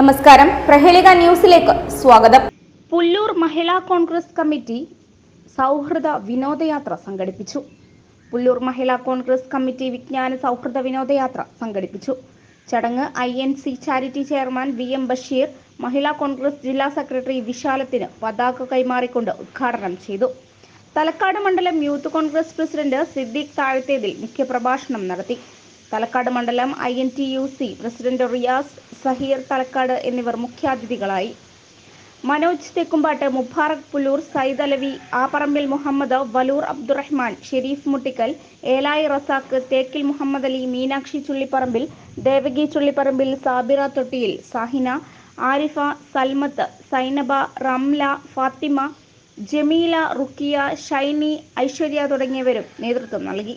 നമസ്കാരം. പ്രഹേളിക ന്യൂസിലേക്ക് സ്വാഗതം. പുല്ലൂർ മഹിളാ കോൺഗ്രസ് കമ്മിറ്റി സൗഹൃദ വിനോദയാത്ര സംഘടിപ്പിച്ചു. പുല്ലൂർ മഹിളാ കോൺഗ്രസ് കമ്മിറ്റി വിജ്ഞാന സൗഹൃദ വിനോദയാത്ര സംഘടിപ്പിച്ചു. ചടങ്ങ് I N C charity chairman V M Basheer Mahila Congress ജില്ലാ സെക്രട്ടറി വിശാലത്തിന് പതാക കൈമാറിക്കൊണ്ട് ഉദ്ഘാടനം ചെയ്തു. തലക്കാട് മണ്ഡലം യൂത്ത് കോൺഗ്രസ് പ്രസിഡന്റ് സിദ്ദീഖ് താഴത്തേതിൽ മുഖ്യപ്രഭാഷണം നടത്തി. തലക്കാട് മണ്ഡലം I N T U C president Riyas Saheer Thalakkad എന്നിവർ മുഖ്യാതിഥികളായി. മനോജ് തെക്കുംപാട്ട് മുബാറക് പുല്ലൂർ സയ്യിദ് അലവി ആപ്പറമ്പിൽ മുഹമ്മദ് വലൂർ അബ്ദുറഹ്മാൻ ഷെരീഫ് മുട്ടിക്കൽ ഏലായി റസാക്ക് തേക്കിൽ മുഹമ്മദ് അലി മീനാക്ഷി ചുള്ളിപ്പറമ്പിൽ ദേവകി ചുള്ളിപ്പറമ്പിൽ സാബിറ തൊട്ടിയിൽ സാഹിന ആരിഫ സൽമത്ത് സൈനബ റംല ഫാത്തിമ ജമീല റുക്കിയ ഷൈനി ഐശ്വര്യ തുടങ്ങിയവരും നേതൃത്വം നൽകി.